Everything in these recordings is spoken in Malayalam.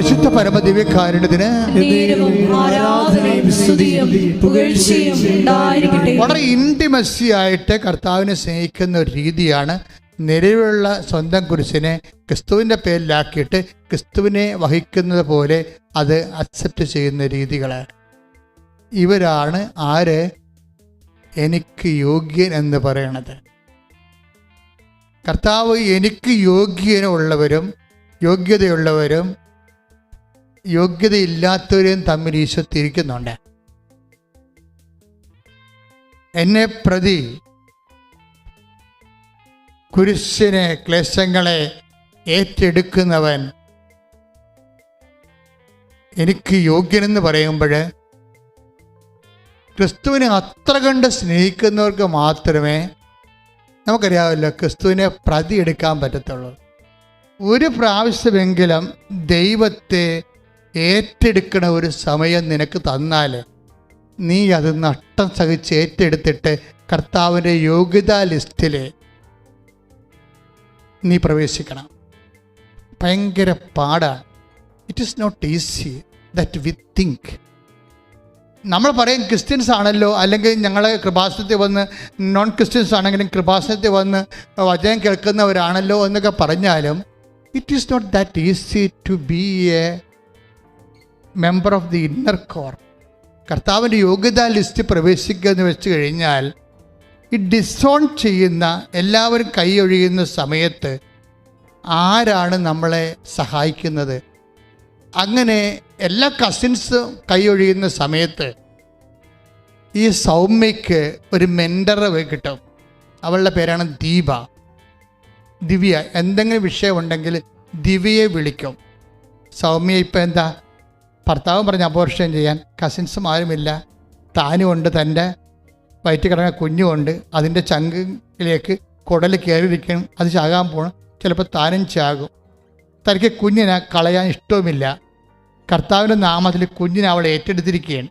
പരിശുദ്ധ പുകഴ്ചയും ഉണ്ടായിരിക്കട്ടെ. വളരെ ഇന്റിമസി ആയിട്ട് കർത്താവിനെ സ്നേഹിക്കുന്ന ഒരു രീതിയാണ് നിലവിലുള്ള സ്വന്തം കുരിശിനെ ക്രിസ്തുവിന്റെ പേരിലാക്കിയിട്ട് ക്രിസ്തുവിനെ വഹിക്കുന്നത് പോലെ അത് അക്സെപ്റ്റ് ചെയ്യുന്ന രീതികളാണ് ഇവരാണ് ആര്? എനിക്ക് യോഗ്യൻ എന്ന് പറയണത്. കർത്താവ് എനിക്ക് യോഗ്യനുള്ളവരും യോഗ്യതയുള്ളവരും യോഗ്യതയില്ലാത്തവരെയും തമ്മിൽ ഈശോ തിരിക്കുന്നുണ്ട്. എന്നെ പ്രതി കുരിശിനെ ക്ലേശങ്ങളെ ഏറ്റെടുക്കുന്നവൻ എനിക്ക് യോഗ്യനെന്ന് പറയുമ്പോൾ ക്രിസ്തുവിനെ അത്ര കണ്ട് സ്നേഹിക്കുന്നവർക്ക് മാത്രമേ നമുക്കറിയാമല്ലോ ക്രിസ്തുവിനെ പ്രതി എടുക്കാൻ പറ്റത്തുള്ളൂ. ഒരു പ്രാവശ്യമെങ്കിലും ദൈവത്തെ ഏറ്റെടുക്കണ ഒരു സമയം നിനക്ക് തന്നാൽ നീ അത് നഷ്ടം സഹിച്ച് ഏറ്റെടുത്തിട്ട് കർത്താവിന്റെ യോഗ്യതാ ലിസ്റ്റിൽ നീ പ്രവേശിക്കണം. ഭയങ്കര പാടാണ് it is not easy that we think നമ്മൾ പറയും ക്രിസ്ത്യൻസ് ആണല്ലോ അല്ലെങ്കിൽ ഞങ്ങൾ കൃപാസനത്തിൽ വന്ന് നോൺ ക്രിസ്ത്യൻസ് ആണെങ്കിലും കൃപാസനത്തിൽ വന്ന് വചനം കേൾക്കുന്നവരാണല്ലോ എന്നൊക്കെ പറഞ്ഞാലും it is not that easy to be a member of the inner core കർത്താവിന്റെ യോഗ്യതാ ലിസ്റ്റ് പ്രവേശിക്കുക എന്ന് വെച്ച് കഴിഞ്ഞാൽ ഈ ഡിസോൺ ചെയ്യുന്ന എല്ലാവരും കൈയൊഴിയുന്ന സമയത്ത് ആരാണ് നമ്മളെ സഹായിക്കുന്നത്? അങ്ങനെ എല്ലാ കസിൻസും കൈയൊഴിയുന്ന സമയത്ത് ഈ സൗമ്യയ്ക്ക് ഒരു മെന്ററ് കിട്ടും. അവളുടെ പേരാണ് ദീപ. ദിവ്യ എന്തെങ്കിലും വിഷയമുണ്ടെങ്കിൽ ദിവ്യയെ വിളിക്കും. സൗമ്യ ഇപ്പം എന്താ? ഭർത്താവും പറഞ്ഞ് അബോർഷൻ ചെയ്യാൻ. കസിൻസും ആരുമില്ല. താനുമുണ്ട് തന്റെ. വയറ്റിൽ കിടക്കുന്ന കുഞ്ഞുമുണ്ട് അതിന്റെ ചങ്കിലേക്ക് കുടൽ കയറിയിരിക്കണം. അത് ചാകാൻ പോകണം ചിലപ്പോൾ താനും ചാകും. തനിക്ക് കുഞ്ഞിനെ കളയാൻ ഇഷ്ടവുമില്ല. കർത്താവിന്റെ നാമത്തിൽ കുഞ്ഞിനെ അവൾ ഏറ്റെടുത്തിരിക്കുകയാണ്.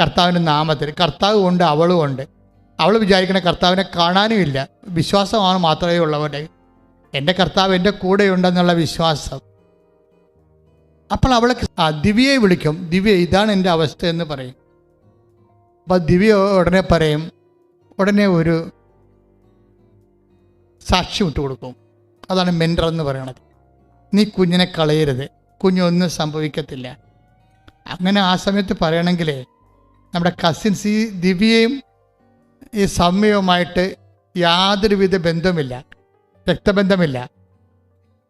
കർത്താവിന്റെ നാമത്തിൽ. കർത്താവ് ഉണ്ട് അവളും ഉണ്ട്. അവൾ വിചാരിക്കണ കർത്താവിനെ കാണാനും ഇല്ല. വിശ്വാസമാണ് മാത്രമേ ഉള്ളവരുടെ. എന്റെ കർത്താവ് എന്റെ കൂടെയുണ്ടെന്നുള്ള വിശ്വാസം. അപ്പോൾ അവളെ ആ ദിവ്യയെ വിളിക്കും. ദിവ്യ ഇതാണ് എന്റെ അവസ്ഥ എന്ന് പറയും. അപ്പോൾ ദിവ്യ ഉടനെ പറയും. ഉടനെ ഒരു സാക്ഷ്യം ഇട്ട് കൊടുക്കും. അതാണ് മെന്റർ എന്ന് പറയണത്. നീ കുഞ്ഞിനെ കളയരുത്. കുഞ്ഞൊന്നും സംഭവിക്കത്തില്ല. അങ്ങനെ ആ സമയത്ത് പറയണമെങ്കിലേ നമ്മുടെ കസിൻസ് ഈ ദിവ്യയും ഈ സൗമ്യവുമായിട്ട് യാതൊരുവിധ ബന്ധമില്ല. രക്തബന്ധമില്ല.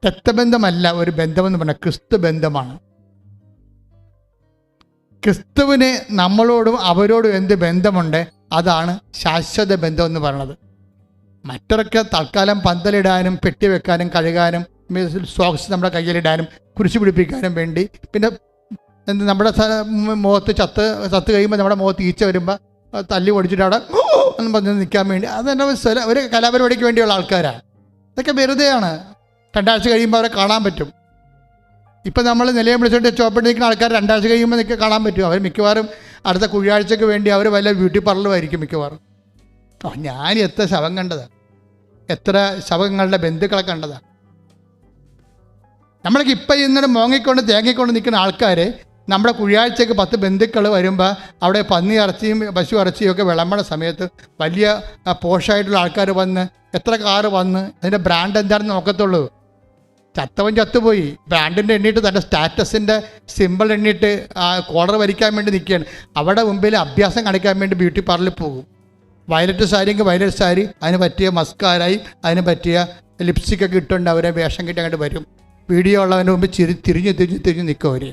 രക്തബന്ധമല്ല ഒരു ബന്ധമെന്ന് പറഞ്ഞാൽ ക്രിസ്തു ബന്ധമാണ്. ക്രിസ്തുവിന് നമ്മളോടും അവരോടും എന്ത് ബന്ധമുണ്ട്? അതാണ് ശാശ്വത ബന്ധം എന്ന് പറയുന്നത്. മറ്റൊരൊക്കെ തൽക്കാലം പന്തലിടാനും പെട്ടി വെക്കാനും കഴുകാനും സോക്സ് നമ്മുടെ കയ്യിലിടാനും കുരിശു പിടിപ്പിക്കാനും വേണ്ടി. പിന്നെ നമ്മുടെ മുഖത്ത് ചത്ത് ചത്ത് കഴിയുമ്പോൾ നമ്മുടെ മുഖത്ത് ഈച്ച വരുമ്പോൾ തല്ലി ഓടിച്ചിട്ട് അവിടെ എന്ന് പറഞ്ഞ് നിൽക്കാൻ വേണ്ടി. അതെന്നെ ഒരു കലാപരിപാടിക്ക് വേണ്ടിയുള്ള ആൾക്കാരാണ്. ഇതൊക്കെ വെറുതെയാണ്. രണ്ടാഴ്ച കഴിയുമ്പോൾ അവരെ കാണാൻ പറ്റും. ഇപ്പം നമ്മൾ നിലയം വിളിച്ചിട്ട് ചോപ്പിട്ട് ആൾക്കാർ രണ്ടാഴ്ച കഴിയുമ്പോൾ നിൽക്കുക കാണാൻ പറ്റും. അവർ മിക്കവാറും അടുത്ത കുഴിയാഴ്ചയ്ക്ക് വേണ്ടി അവർ വല്ല ബ്യൂട്ടി പാർലറുമായിരിക്കും മിക്കവാറും. ആ ഞാൻ എത്ര ശവം കണ്ടതാണ് എത്ര ശവങ്ങളുടെ ബന്ധുക്കളെ കണ്ടതാണ് നമ്മൾക്ക് ഇപ്പം ഇന്നലെ മോങ്ങിക്കൊണ്ട് തേങ്ങിക്കൊണ്ട് നിൽക്കുന്ന ആൾക്കാർ നമ്മുടെ കുഴിയാഴ്ചയ്ക്ക് പത്ത് ബന്ധുക്കൾ വരുമ്പോൾ അവിടെ പന്നി ഇറച്ചിയും പശു ഇറച്ചിയും ഒക്കെ വിളമ്പണ സമയത്ത് വലിയ പോഷായിട്ടുള്ള ആൾക്കാർ വന്ന് എത്ര കാറ് വന്ന് അതിന്റെ ബ്രാൻഡ് എന്താണെന്ന് നോക്കത്തുള്ളൂ. ചത്തവൻ ചത്തുപോയി. ബ്രാൻഡിന്റെ എണ്ണിയിട്ട് തന്റെ സ്റ്റാറ്റസിന്റെ സിമ്പിൾ എണ്ണിയിട്ട് കോളർ വരിക്കാൻ വേണ്ടി നിൽക്കുകയാണ്. അവിടെ മുമ്പിൽ അഭ്യാസം കാണിക്കാൻ വേണ്ടി ബ്യൂട്ടി പാർലറിൽ പോകും. വയലറ്റ് സാരിയെങ്കിൽ വയലറ്റ് സാരി അതിന് പറ്റിയ മസ്കാരായി അതിന് പറ്റിയ ലിപ്സ്റ്റിക്കൊക്കെ ഇട്ടുകൊണ്ട് അവരെ വേഷം കെട്ടി അങ്ങോട്ട് വരും. വീഡിയോ ഉള്ളവന്റെ മുമ്പ് ചിരി തിരിഞ്ഞ് തിരിഞ്ഞ് തിരിഞ്ഞ് നിൽക്കും അവർ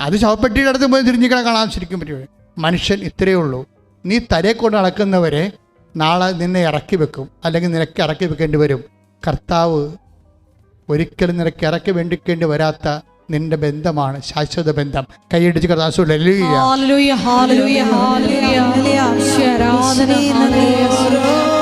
അത് ശവപ്പെട്ടിയുടെ അടുത്ത് പോയി തിരിഞ്ഞിക്കണം കാണാൻ ശരിക്കും പറ്റുമോ? മനുഷ്യൻ ഇത്രയേ ഉള്ളൂ. നീ തലയെ കൊണ്ട് നടക്കുന്നവരെ നാളെ നിന്നെ ഇറക്കി വെക്കും. അല്ലെങ്കിൽ നിനക്ക് ഇറക്കി വെക്കേണ്ടി വരും. കർത്താവ് ഒരിക്കലും നിനക്ക് ഇറക്കി വേണ്ടിക്കേണ്ടി വരാത്ത നിന്റെ ബന്ധമാണ് ശാശ്വത ബന്ധം. കൈയടിച്ച് hallelujah. Hallelujah hallelujah hallelujah.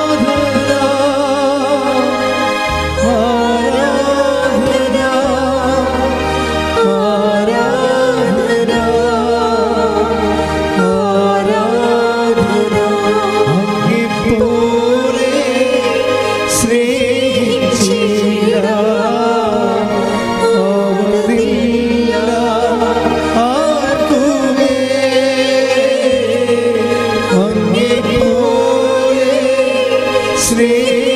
Shri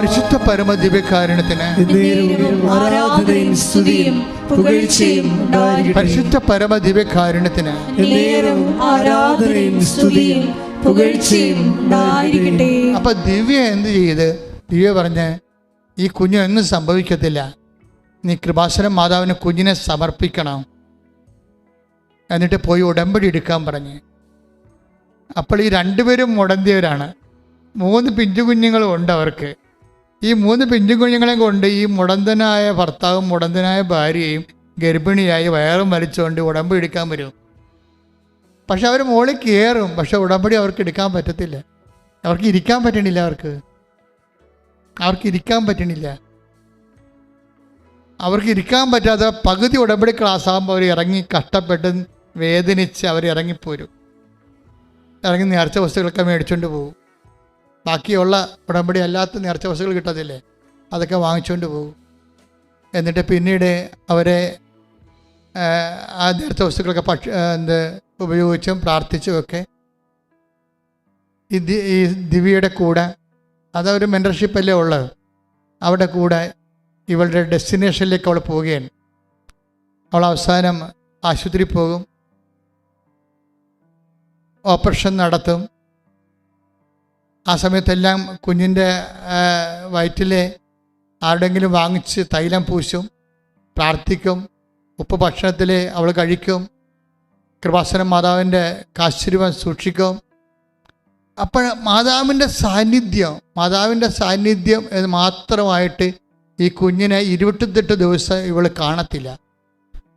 പരിശുദ്ധ പരമ ദിവ്യകാരുണ്യത്തിന് നേരവും ആരാധനയും സ്തുതിയും പുകഴ്ചയും പരിശുദ്ധ പരമ ദിവ്യകാരുണ്യത്തിന് നേരവും ആരാധനയും സ്തുതിയും പുകഴ്ചയും അപ്പൊ ദിവ്യ എന്ത് ചെയ്ത്? ദിവ്യ പറഞ്ഞ് ഈ കുഞ്ഞൊന്നും സംഭവിക്കത്തില്ല. നീ കൃപാസനം മാതാവിന് കുഞ്ഞിനെ സമർപ്പിക്കണം. എന്നിട്ട് പോയി ഉടമ്പടി എടുക്കാൻ പറഞ്ഞ്. അപ്പോൾ ഈ രണ്ടുപേരും മുടന്തിയവരാണ്. മൂന്ന് പിഞ്ചു കുഞ്ഞുങ്ങളും ഉണ്ട് അവർക്ക്. ഈ മൂന്ന് പിഞ്ചു കുഞ്ഞുങ്ങളെ കൊണ്ട് ഈ മുടന്തനായ ഭർത്താവും മുടന്തനായ ഭാര്യയും ഗർഭിണിയായി വയറും വലിച്ചുകൊണ്ട് ഉടമ്പടി എടുക്കാൻ വരും. പക്ഷെ അവർ മുകളിൽ കയറും. പക്ഷെ ഉടമ്പടി അവർക്ക് എടുക്കാൻ പറ്റത്തില്ല. അവർക്ക് ഇരിക്കാൻ പറ്റണില്ല അവർക്ക്. അവർക്ക് ഇരിക്കാൻ പറ്റണില്ല. അവർക്ക് ഇരിക്കാൻ പറ്റാത്ത പകുതി ഉടമ്പടി ക്ലാസ് ആകുമ്പോൾ അവർ ഇറങ്ങി കഷ്ടപ്പെട്ട് വേദനിച്ച് അവർ ഇറങ്ങിപ്പോരും. ഇറങ്ങി നേർച്ച വസ്തുക്കളൊക്കെ മേടിച്ചുകൊണ്ട് പോകും ബാക്കിയുള്ള ഉടമ്പടി അല്ലാത്ത നേർച്ച വസ്തുക്കൾ കിട്ടത്തില്ലേ? അതൊക്കെ വാങ്ങിച്ചുകൊണ്ട് പോകും എന്നിട്ട് പിന്നീട് അവരെ ആ, നേർച്ച വസ്തുക്കളൊക്കെ പക്ഷ എന്ത് ഉപയോഗിച്ചും പ്രാർത്ഥിച്ചും ഒക്കെ ഈ ഈ ദിവ്യയുടെ കൂടെ അതൊരു മെന്റർഷിപ്പല്ലേ ഉള്ളത്? അവിടെ കൂടെ ഇവളുടെ ഡെസ്റ്റിനേഷനിലേക്ക് അവൾ പോവുകയാണ്. അവൾ അവസാനം ആശുപത്രി പോകും. ഓപ്പറേഷൻ നടത്തും. ആ സമയത്തെല്ലാം കുഞ്ഞിന്റെ വയറ്റിലെ ആരുടെങ്കിലും വാങ്ങിച്ച് തൈലം പൂശും പ്രാർത്ഥിക്കും ഉപ്പ് ഭക്ഷണത്തിൽ അവൾ കഴിക്കും കൃപാസനം മാതാവിന്റെ കാശ്ചര്യം സൂക്ഷിക്കും. അപ്പോൾ മാതാവിന്റെ സാന്നിധ്യം മാതാവിന്റെ സാന്നിധ്യം എന്ന് മാത്രമായിട്ട് ഈ കുഞ്ഞിനെ ഇരുപത്തെട്ട് ദിവസം ഇവൾ കാണത്തില്ല.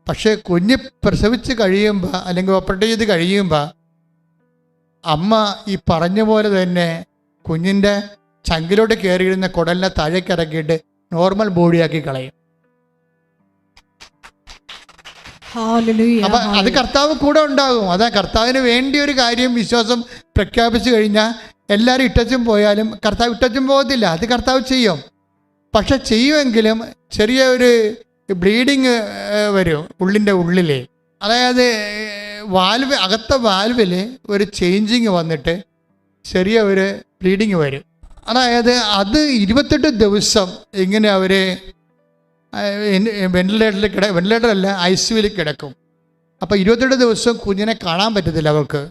പക്ഷേ കുഞ്ഞ് പ്രസവിച്ച് കഴിയുമ്പോൾ അല്ലെങ്കിൽ ഓപ്പറേറ്റ് ചെയ്ത് കഴിയുമ്പോൾ അമ്മ ഈ പറഞ്ഞ പോലെ തന്നെ കുഞ്ഞിന്റെ ചങ്കിലോട്ട് കയറിയിരുന്ന കുടലിനെ താഴേക്ക് ഇറക്കിയിട്ട് നോർമൽ ബോഡിയാക്കി കളയും. അപ്പൊ അത് കർത്താവ് കൂടെ ഉണ്ടാകും. അതാ കർത്താവിന് വേണ്ടി ഒരു കാര്യം വിശ്വാസം പ്രഖ്യാപിച്ചു കഴിഞ്ഞാൽ എല്ലാവരും ഇട്ടച്ചും പോയാലും കർത്താവ് ഇട്ടച്ചും പോകത്തില്ല. അത് കർത്താവ് ചെയ്യും. പക്ഷെ ചെയ്യുമെങ്കിലും ചെറിയ ഒരു ബ്ലീഡിങ് വരും ഉള്ളിന്റെ ഉള്ളിലേ. അതായത് വാൽവ് അകത്ത വാൽവിൽ ഒരു ചേഞ്ചിങ് വന്നിട്ട് ചെറിയ ഒരു ബ്ലീഡിങ് വരും. അതായത് അത് ഇരുപത്തെട്ട് ദിവസം ഇങ്ങനെ അവർ വെന്റിലേറ്ററിൽ കിട വെന്റിലേറ്റർ അല്ല ഐ സിയുവിൽ കിടക്കും. അപ്പോൾ ഇരുപത്തെട്ട് ദിവസം കുഞ്ഞിനെ കാണാൻ പറ്റത്തില്ല അവർക്ക്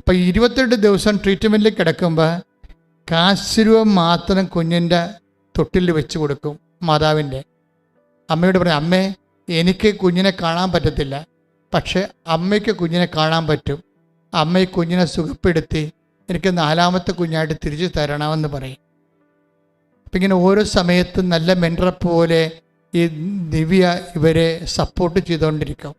അപ്പോൾ ഇരുപത്തെട്ട് ദിവസം ട്രീറ്റ്മെന്റിൽ കിടക്കുമ്പോൾ കാശുരൂപം മാത്രം കുഞ്ഞിന്റെ തൊട്ടിൽ വെച്ച് കൊടുക്കും മാതാവിന്റെ അമ്മയോട് പറയും അമ്മേ എനിക്ക് കുഞ്ഞിനെ കാണാൻ പറ്റത്തില്ല. പക്ഷേ അമ്മയ്ക്ക് കുഞ്ഞിനെ കാണാൻ പറ്റും. അമ്മയെ കുഞ്ഞിനെ സുഖപ്പെടുത്തി എനിക്ക് നാലാമത്തെ കുഞ്ഞായിട്ട് തിരിച്ചു തരണമെന്ന് പറയും. അപ്പം ഇങ്ങനെ ഓരോ സമയത്തും നല്ല മെന്ററെ പോലെ ഈ ദിവ്യ ഇവരെ സപ്പോർട്ട് ചെയ്തുകൊണ്ടിരിക്കും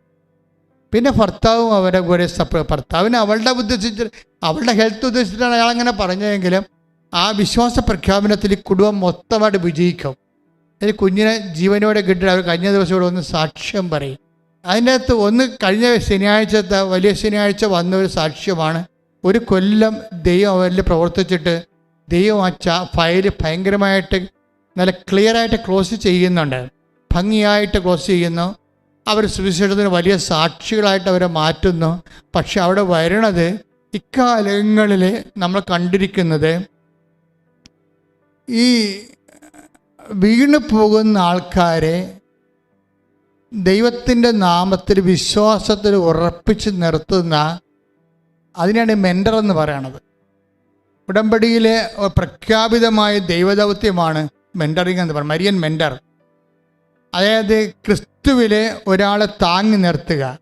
പിന്നെ ഭർത്താവും അവരെ കൂടെ സപ്പോർട്ട് ഭർത്താവിന് അവളുടെ ഉദ്ദേശിച്ച് അവളുടെ ഹെൽത്ത് ഉദ്ദേശിച്ചിട്ടാണ് അയാൾ അങ്ങനെ പറഞ്ഞതെങ്കിലും ആ വിശ്വാസ പ്രഖ്യാപനത്തിൽ കുടുംബം മൊത്തമായിട്ട് വിജയിക്കും. ഈ കുഞ്ഞിനെ ജീവനോടെ കിട്ടി അവർ കഴിഞ്ഞ ദിവസം ഇവിടെ ഒന്ന് സാക്ഷ്യം പറയും. അതിന്റെ അകത്ത് ഒന്ന് കഴിഞ്ഞ ശനിയാഴ്ചത്തെ വലിയ ശനിയാഴ്ച വന്ന ഒരു സാക്ഷ്യമാണ് ഒരു കൊല്ലം ദൈവം അവരിൽ പ്രവർത്തിച്ചിട്ട് ദൈവം ആ ചാ ഫയൽ ഭയങ്കരമായിട്ട് നല്ല ക്ലിയറായിട്ട് ക്ലോസ് ചെയ്യുന്നുണ്ട്. ഭംഗിയായിട്ട് ക്ലോസ് ചെയ്യുന്നു. അവർ സുവിശേഷത്തിന് വലിയ സാക്ഷികളായിട്ട് അവരെ മാറ്റുന്നു. പക്ഷെ അവിടെ വരണത് ഇക്കാലങ്ങളിൽ നമ്മൾ കണ്ടിരിക്കുന്നത് ഈ വീണു പോകുന്ന ആൾക്കാരെ ദൈവത്തിന്റെ നാമത്തിൽ വിശ്വാസത്തിൽ ഉറപ്പിച്ച് നിർത്തുന്ന അതിനാണ് മെന്റർ എന്ന് പറയണത്. ഉടമ്പടിയിലെ പ്രഖ്യാപിതമായ ദൈവദൗത്യമാണ് മെന്ററിങ് എന്ന് പറയുന്നത് മരിയൻ മെന്റർ അതായത് ക്രിസ്തുവിലെ ഒരാളെ താങ്ങി നിർത്തുക.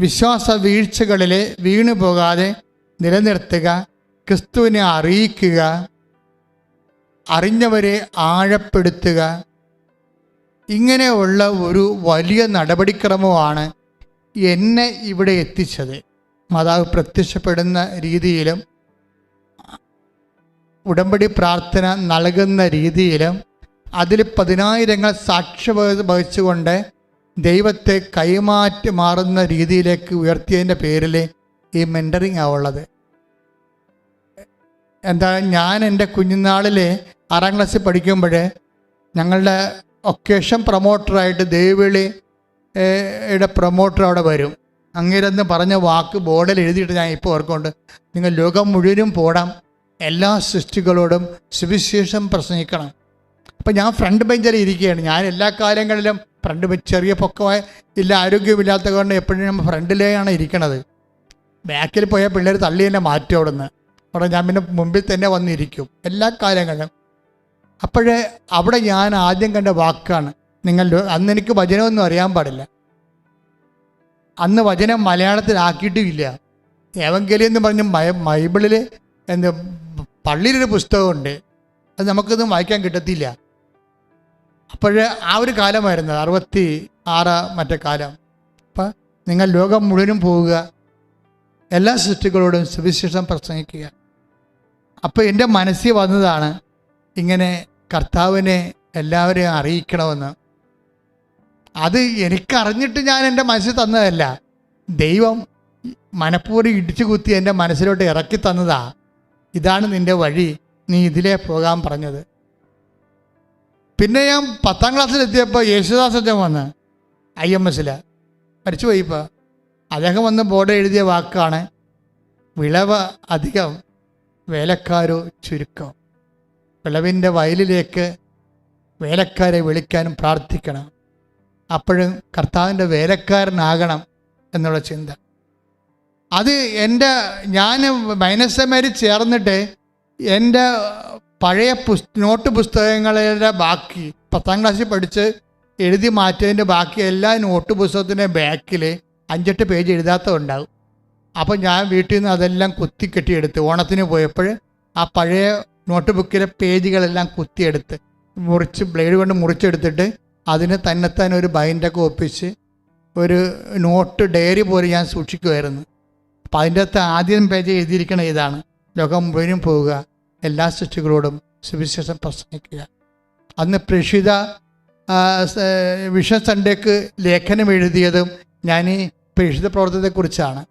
വിശ്വാസ വീഴ്ചകളിൽ വീണു പോകാതെ നിലനിർത്തുക. ക്രിസ്തുവിനെ അറിയിക്കുക. അറിഞ്ഞവരെ ആഴപ്പെടുത്തുക. ഇങ്ങനെയുള്ള ഒരു വലിയ നടപടിക്രമമാണ് എന്നെ ഇവിടെ എത്തിച്ചത്. മാതാവ് പ്രത്യക്ഷപ്പെടുന്ന രീതിയിലും ഉടമ്പടി പ്രാർത്ഥന നൽകുന്ന രീതിയിലും അതിൽ പതിനായിരങ്ങൾ സാക്ഷ്യ വഹ- വഹിച്ചുകൊണ്ട് ദൈവത്തെ കൈമാറ്റി മാറുന്ന രീതിയിലേക്ക് ഉയർത്തിയതിന്റെ പേരിൽ ഈ മെന്ററിങ് ആവുള്ളത് എന്താ ഞാൻ എന്റെ കുഞ്ഞുനാളിൽ ആറാം ക്ലാസ്സിൽ പഠിക്കുമ്പോൾ ഞങ്ങളുടെ ഒക്കേഷൻ പ്രൊമോട്ടറായിട്ട് ദേവിളി യുടെ പ്രൊമോട്ടർ അവിടെ വരും. അങ്ങേരെന്ന് പറഞ്ഞ വാക്ക് ബോർഡിൽ എഴുതിയിട്ട് ഞാൻ ഇപ്പോൾ ഓർക്കുന്നുണ്ട്. നിങ്ങൾ ലോകം മുഴുവനും പോടാം. എല്ലാ സൃഷ്ടികളോടും സുവിശേഷം പ്രസംഗിക്കണം. അപ്പം ഞാൻ ഫ്രണ്ട് ബെഞ്ചിൽ ഇരിക്കുകയാണ്. ഞാൻ എല്ലാ കാലങ്ങളിലും ഫ്രണ്ട് ബെഞ്ച് ചെറിയ പൊക്കമായ ഇല്ല ആരോഗ്യമില്ലാത്ത കൊണ്ട് എപ്പോഴും നമ്മൾ ഫ്രണ്ടിലേയാണ് ഇരിക്കണത്. ബാക്കിൽ പോയ പിള്ളേർ തള്ളി തന്നെ മാറ്റി അവിടുന്ന്. അവിടെ ഞാൻ പിന്നെ മുമ്പിൽ തന്നെ വന്നിരിക്കും. എല്ലാ കാലങ്ങളിലും അപ്പോഴേ അവിടെ ഞാൻ ആദ്യം കണ്ട വാക്കാണ്. നിങ്ങൾ അന്ന് എനിക്ക് വചനമൊന്നും അറിയാൻ പാടില്ല. അന്ന് വചനം മലയാളത്തിലാക്കിയിട്ടുമില്ല. ഏവങ്കലി എന്ന് പറഞ്ഞ ബൈബിളിൽ എന്ത് പള്ളിയിലൊരു പുസ്തകമുണ്ട്. അത് നമുക്കൊന്നും വായിക്കാൻ കിട്ടത്തില്ല. അപ്പോഴേ ആ ഒരു കാലമായിരുന്നു അറുപത്തി ആറ് മറ്റേ കാലം. അപ്പം നിങ്ങൾ ലോകം മുഴുവനും പോവുക. എല്ലാ സൃഷ്ടികളോടും സുവിശേഷം പ്രസംഗിക്കുക. അപ്പോൾ എന്റെ മനസ്സിൽ വന്നതാണ് ഇങ്ങനെ കർത്താവിനെ എല്ലാവരെയും അറിയിക്കണമെന്ന്. അത് എനിക്കറിഞ്ഞിട്ട് ഞാൻ എന്റെ മനസ്സിൽ തന്നതല്ല. ദൈവം മനഃപൂർവം ഇടിച്ചു കുത്തി എന്റെ മനസ്സിലോട്ട് ഇറക്കി തന്നതാ. ഇതാണ് നിന്റെ വഴി. നീ ഇതിലേ പോകാൻ പറഞ്ഞത്. പിന്നെ ഞാൻ പത്താം ക്ലാസ്സിലെത്തിയപ്പോൾ യേശുദാസ് അച്ഛൻ വന്ന് ഐ എം എസ്സിൽ. മരിച്ചുപോയി ഇപ്പോൾ അദ്ദേഹം വന്ന് ബോർഡ് എഴുതിയ വാക്കാണ് വിളവ് അധികം വേലക്കാരോ ചുരുക്കം. വിളവിന്റെ വയലിലേക്ക് വേലക്കാരെ വിളിക്കാനും പ്രാർത്ഥിക്കണം. അപ്പോഴും കർത്താവിന്റെ വേലക്കാരനാകണം എന്നുള്ള ചിന്ത. അത് എന്റെ ഞാൻ മൈനസമാരി ചേർന്നിട്ട് എന്റെ പഴയ പുസ് നോട്ട് പുസ്തകങ്ങളുടെ ബാക്കി പത്താം ക്ലാസ്സിൽ പഠിച്ച് എഴുതി മാറ്റിയതിന്റെ ബാക്കി എല്ലാ നോട്ട് പുസ്തകത്തിന്റെ ബാക്കിൽ അഞ്ചെട്ട് പേജ് എഴുതാത്തതുണ്ടാകും അപ്പോൾ ഞാൻ വീട്ടിൽ നിന്ന് അതെല്ലാം കുത്തി കെട്ടിയെടുത്ത് ഓണത്തിന് പോയപ്പോൾ ആ പഴയ നോട്ട് ബുക്കിലെ പേജുകളെല്ലാം കുത്തിയെടുത്ത് മുറിച്ച് ബ്ലേഡ് കൊണ്ട് മുറിച്ചെടുത്തിട്ട് അതിന് തന്നെത്താൻ ഒരു ബൈൻഡൊക്കെ ഒപ്പിച്ച് ഒരു നോട്ട് ഡയറി പോലെ ഞാൻ സൂക്ഷിക്കുമായിരുന്നു അപ്പം അതിന്റെ അകത്ത് ആദ്യം പേജ് എഴുതിയിരിക്കണ ഇതാണ്. ലോകം മുഴുവനും പോവുക എല്ലാ സൃഷ്ടികളോടും സുവിശേഷം പ്രസംഗിക്കുക. അന്ന് പ്രഷിത വിഷ സൺഡേക്ക് ലേഖനം എഴുതിയതും ഞാൻ ഈ പ്രഷിത പ്രവർത്തനത്തെക്കുറിച്ചാണ്.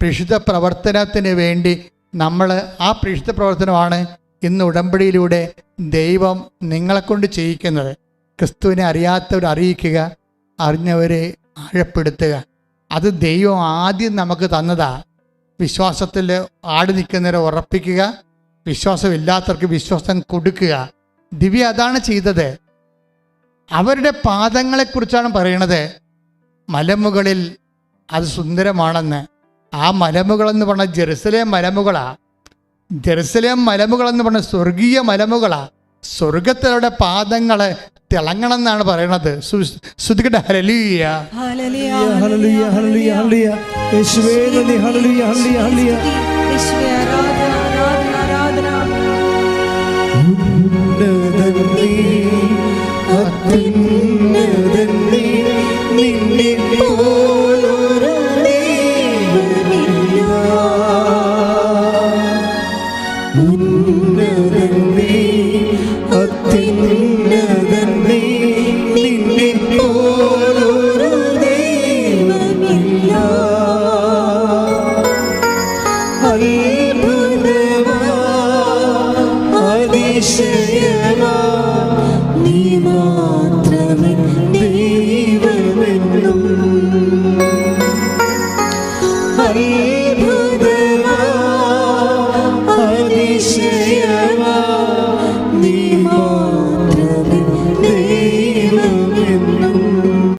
പ്രഷിത പ്രവർത്തനത്തിന് വേണ്ടി നമ്മൾ ആ പ്രഷിത പ്രവർത്തനമാണ് ഇന്ന് ഉടമ്പടിയിലൂടെ ദൈവം നിങ്ങളെക്കൊണ്ട് ചെയ്യിക്കുന്നത്. ക്രിസ്തുവിനെ അറിയാത്തവർ അറിയിക്കുക അറിഞ്ഞവരെ ആഴപ്പെടുത്തുക. അത് ദൈവം ആദ്യം നമുക്ക് തന്നതാ. വിശ്വാസത്തിൽ ആടി നിൽക്കുന്നവരെ ഉറപ്പിക്കുക വിശ്വാസമില്ലാത്തവർക്ക് വിശ്വാസം കൊടുക്കുക. ദിവ്യ അതാണ് ചെയ്തത്. അവരുടെ പാദങ്ങളെക്കുറിച്ചാണ് പറയണത്. മലമുകളിൽ അത് സുന്ദരമാണെന്ന്. ആ മലമുകളെന്ന് പറഞ്ഞ ജെറുസലേം മലമുകളാ. ജെറുസലേം മലമുകളെന്ന് പറഞ്ഞ സ്വർഗീയ മലമുകളാ. സ്വർഗത്തിലൂടെ പാദങ്ങളെ തിളങ്ങണം എന്നാണ് പറയണത് ശ്രുതിക്കട്ടെ ഹലലിയ ഹലലിയ ഹലലിയ ഹലലിയ